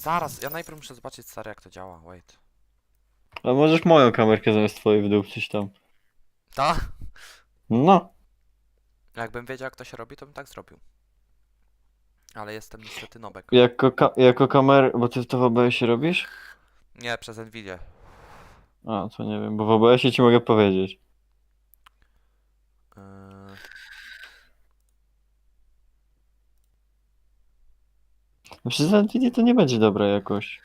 Zaraz, ja najpierw muszę zobaczyć stary jak to działa, wait. A możesz moją kamerkę zamiast twojej wydupczyć tam. Ta? No. Jakbym wiedział jak to się robi, to bym tak zrobił. Ale jestem niestety nobek. Jako, ka jako kamer... Bo ty to w OBS-ie robisz? Nie, przez Nvidia. A, to nie wiem, bo w OBS-ie ci mogę powiedzieć. No Przez Nvidia to nie będzie dobra jakość.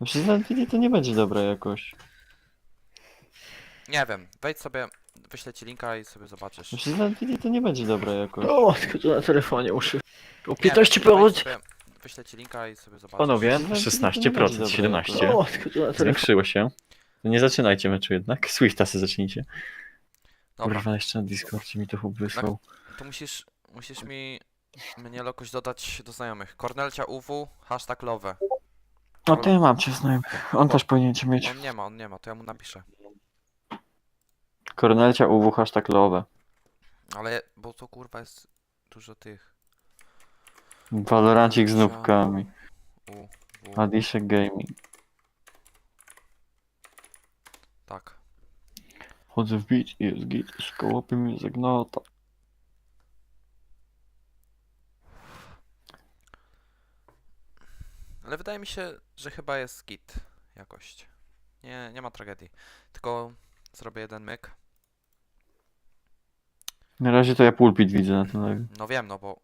No Przez Nvidia to nie będzie dobra jakość. Nie wiem, wejdź sobie, wyślę ci linka i sobie zobaczysz. No Przez Nvidia to nie będzie dobra jakość. O, tylko tu na telefonie muszę. O Nie, 15 wejdź powód. sobie, Wyślę ci linka i sobie zobaczysz. Panowie, Przez Nvidia to nie będzie 16%, dobra 17. jakość. O, tylko tu na telefonie. Zwiększyło się. To nie zaczynajcie meczu jednak. Swiftasy zacznijcie. Dobra, Kurwa, jeszcze na Discordzie mi to chłop wysłał. to musisz, musisz mi mnie jakoś dodać do znajomych. Kornelcia UW, hashtag love. No to ja mam cię znajomych. On też powinien cię mieć. On nie ma, on nie ma, to ja mu napiszę. Kornelcia UW hashtag love. Ale, bo to kurwa jest dużo tych. Valorancik z nubkami. U, Adiszek Gaming. tak. Chodzę w beat i jest git. Szkołopy mi zagnota. Ale wydaje mi się, że chyba jest git jakość. Nie, nie ma tragedii. Tylko zrobię jeden myk. Na razie to ja pulpit widzę na tym live. No wiem, no bo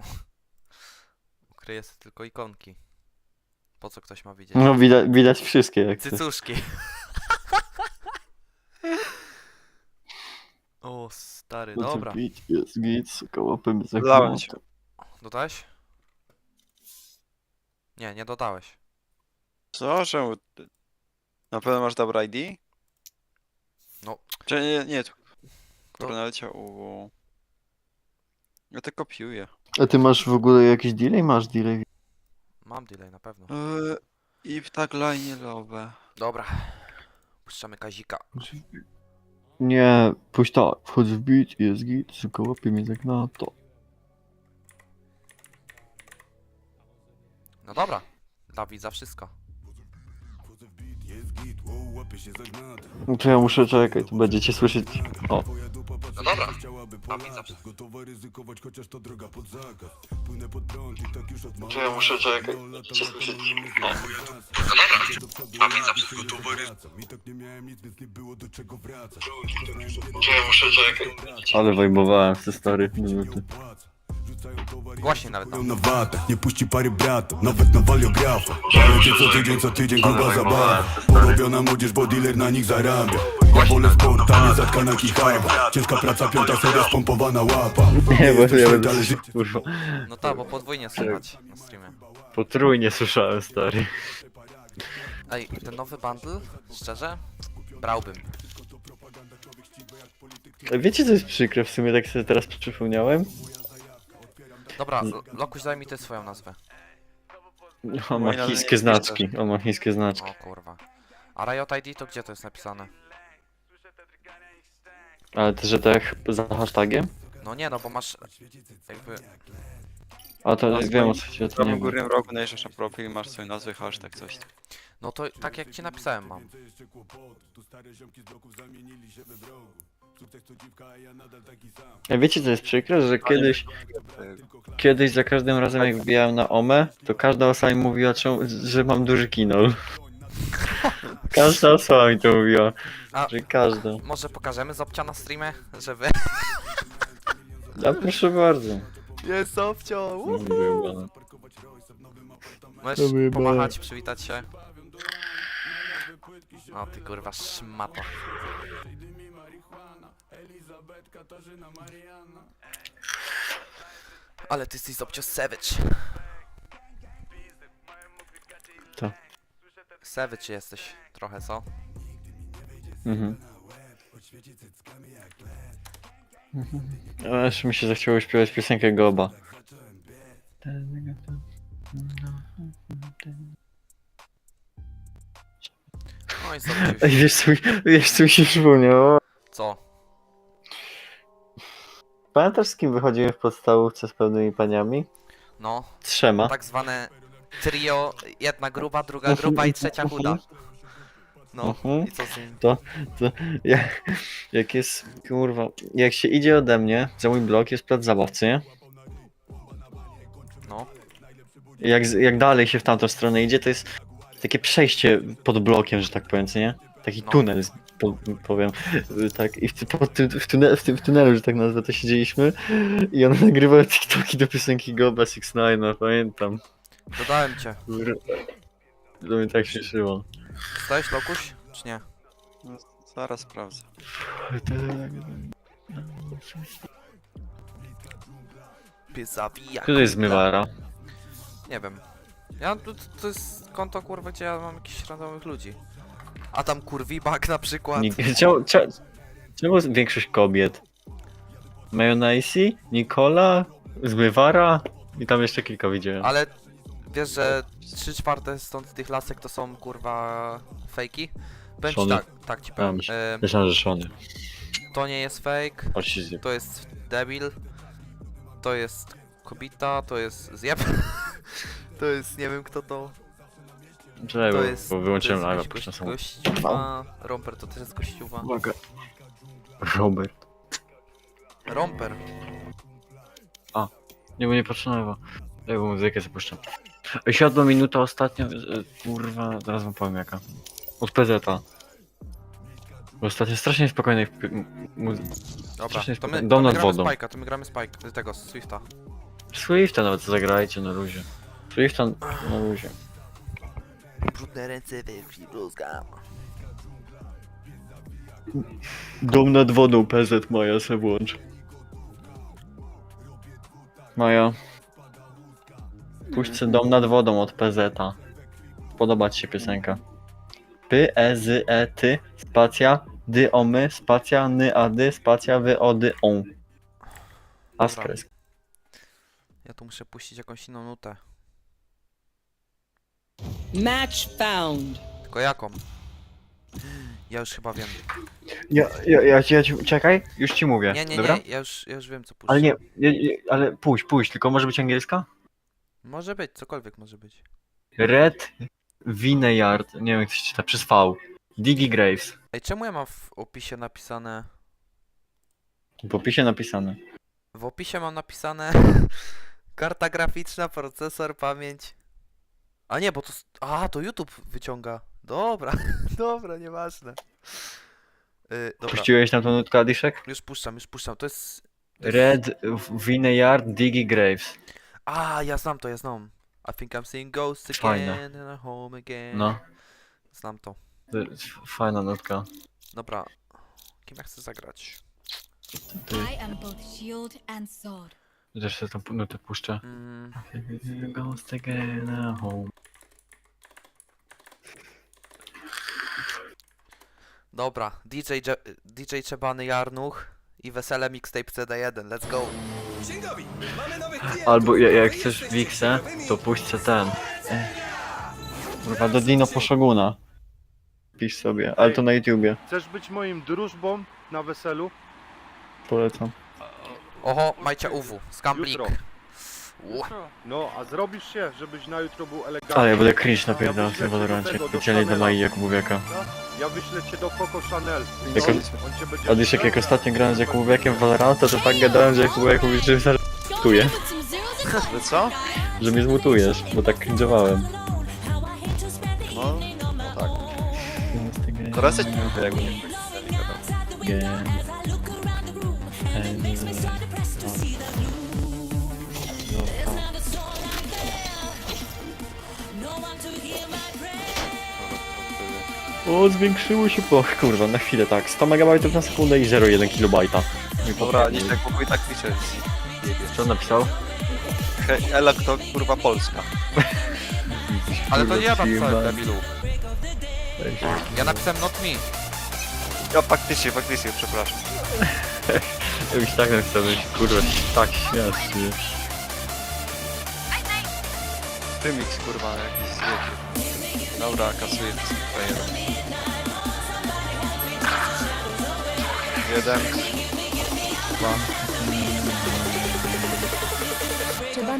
ukryję sobie tylko ikonki. Po co ktoś ma widzieć? No widać, widać wszystkie jak. Cycuszki. o, stary, w dobra. i jest git. Dodałem ci. zagnota. Dodałeś? Nie, nie dodałeś. Co? Czemu? ty- Na pewno masz dobre ID? No. Czy nie, nie, tu. Kornelcia u. Ja to kopiuję. A ty masz w ogóle jakiś delay? Masz delay? Mam delay na pewno. Eee, I w tagline love. Dobra. Puszczamy Kazika. Nie, pójdź tak. Wchodzę w i jest git. Szkołopy mi zagnota. No dobra. Dawid za wszystko. No to ja muszę czekać, to będziecie słyszeć. O, No dobra. Dawid za wszystko. to ja muszę czekać, będziecie słyszeć. O. To ja muszę czekać. Ale wajmowałem te stare minuty. Głośniej nawet tam. na watach, nie puści pary brata, nawet na waliografa Zajęcie co tydzień, co tydzień gruba zabawa Porobiona młodzież, bo dealer na nich zarabia Ja wolę sport, a nie zatkana kichajba Ciężka praca, piąta seria, spompowana łapa Nie, bo ja będę... Kurwa, No tak, bo podwójnie słychać na streamie. potrójnie słyszałem, stary. Ej, ten nowy bundle, szczerze, brałbym. Wiecie co jest przykre w sumie, tak sobie teraz przypomniałem? Dobra, Lo- Lokuś daj mi ty swoją nazwę. On ma chińskie znaczki, on ma chińskie znaczki. O kurwa. A Riot ID to gdzie to jest napisane? Ale to, że tak za hashtagiem? No nie no, bo masz jakby... A to Na wiem o co chodzi, W to nie prawym górnym rogu najrzesz na profil, masz swój nazwy, hashtag, coś. No to tak jak ci napisałem mam. A wiecie co jest przykre, że kiedyś, kiedyś za każdym razem jak wbijałem na OME, to każda osoba mi mówiła, czemu- że mam duży kinol. Każda osoba mi to mówiła, A że każda. może pokażemy Zopcia na streamie, żeby... A proszę bardzo. Jest Zopcio! Wyjebane. Możesz pomachać, przywitać się. O ty kurwa szmato. Ale ty jesteś Zopcio savage. Co? Savage jesteś trochę, co? Mhm. A jeszcze mi się zachciało śpiewać piosenkę Goba. No i Zopcio Ej, wiesz co, mi- wiesz co mi się przypomniało? Co? Pamiętasz z kim wychodziłem w podstawówce z pełnymi paniami? No, Trzema. tak zwane trio, jedna gruba, druga gruba i trzecia chuda. No, Mhm. i co z nim? Jak, jak jest, kurwa, jak się idzie ode mnie, za mój blok jest plac zabaw, co nie? No, Jak, z- jak dalej się w tamtą stronę idzie, to jest takie przejście pod blokiem, że tak powiem, co nie? Taki No. tunel, po, powiem, tak, i w, pod tym, w, tunel, w tym tunelu, że tak nazwę, to siedzieliśmy i on nagrywał TikToki do piosenki Goba 69, no pamiętam. dodałem cię. Kur- To mnie tak śmieszyło. Dostałeś lokuś, czy nie? No, zaraz sprawdzę. Kto to jest zmywara? Nie wiem. Ja, to, to jest konto kurwa, gdzie ja mam jakichś randomowych ludzi. A tam kurwibak na przykład. Nik- Czemu, czemu, czemu jest większość kobiet? Mayonnaise, Nikola, Zmywara i tam jeszcze kilka widziałem. Ale wiesz, że 3 czwarte stąd tych lasek to są kurwa fejki? Powiem ci Szony? tak, tak ci powiem. myśl- Myślałem, że Szony. to nie jest fake, Chodź się zjeb. to jest debil, to jest kobita, to jest zjeb, to jest nie wiem kto to, Czekaj, to bo, jest, bo wyłączyłem to live'a, jest puszczę gość, samo. gościuwa, Romper to też jest gościuwa, Uwaga. Robert. Romper, Nie, bo nie patrzę na live'a. Bo muzykę zapuszczam. Siadła minuta ostatnio, e, kurwa, zaraz wam powiem jaka. Od PZ-a. Bo ostatnio strasznie spokojnej dobra, Strasznie to my, spoko- to dom my nad gramy wodą. Spike'a, to my gramy Spike, tego, Swifta. Swifta nawet zagrajcie na luzie. Swifta na luzie. Brudne ręce we krwi bluzgam. Dom nad wodą PZ Maja se włącz. Maja. Puść se dom nad wodą od PZ-a. Podoba ci się piosenka. P, E, Z, E, Ty, spacja, dy, o, my, spacja, ny, a, dy, spacja, wy, o, dy, on. Askres. Ja tu muszę puścić jakąś inną nutę. Match found. Tylko jaką? Ja już chyba wiem. Ja, ja, ja, ci- ja ci, czekaj, już ci mówię, Nie, nie, dobra? nie, ja już, ja już wiem co puszczę. Ale nie, nie, nie, ale pójdź, pójdź, tylko może być angielska? Może być, cokolwiek może być. Red Vineyard, nie wiem jak to się czyta, przez V. Diggy Graves. Ej, czemu ja mam w opisie napisane... W opisie napisane. W opisie mam napisane... Karta graficzna, procesor, pamięć... A nie, bo to... s- A, to YouTube wyciąga. Dobra, dobra, nieważne. Yy, dobra, Puściłeś tam tą nutkę Adiszek? już puszczam, już puszczam. To jest... Red Vineyard Diggy Graves. A, ja znam to, ja znam. I think I'm seeing ghosts Fajne. again and I'm home again. No, Znam to. to jest fajna nutka. Dobra. Kim ja chcę zagrać? I am both shield and sword. Też sobie tą nutę puszczę. Mm, Ghost again at home. dobra, DJ, Dże- DJ Czebany Jarnuch i Wesele Mixtape CD1, let's go. Albo ja- jak chcesz Wixę, to puść se ten. E, Kurwa, do Dino Poszoguna. Pisz sobie, ale to na YouTubie. Chcesz być moim drużbą na weselu? Polecam. Oho, Majcia UW, Scamblik. Jutro. No, a zrobisz się, żebyś na jutro był elegancki. Ale ja będę cringe napierdalał w tym Valorancie. Specjalnie dla Mai Jakubowiaka. Ja wyślę cię do Coco Chanel. Jako- On cię będzie... Adiszek, jak ostatnio grałem z Jakubowiakiem w Valoranta, to tak gadałem, że Jakubowiak mówi, że zaraz Zmutuję. Wy co? że mnie zmutujesz, bo tak cringe'owałem. No, no tak. Teraz jest... jakby nie O, zwiększyło się po... Kurwa, na chwilę tak. 100 MB na sekundę i 0,1 KB. Dobra, nie tak mógł i tak pisze. Co on napisał? Hej, Ela to kurwa Polska. ale to nie ja napisałem, debilu. Ja napisałem not me. Ja faktycznie, faktycznie, przepraszam. Jakbyś tak napisał, żeś kurwa tak śmieszny. Tymix kurwa, jakiś zwiecie. Dobra, kasuję jeden. Jeden. Dwa.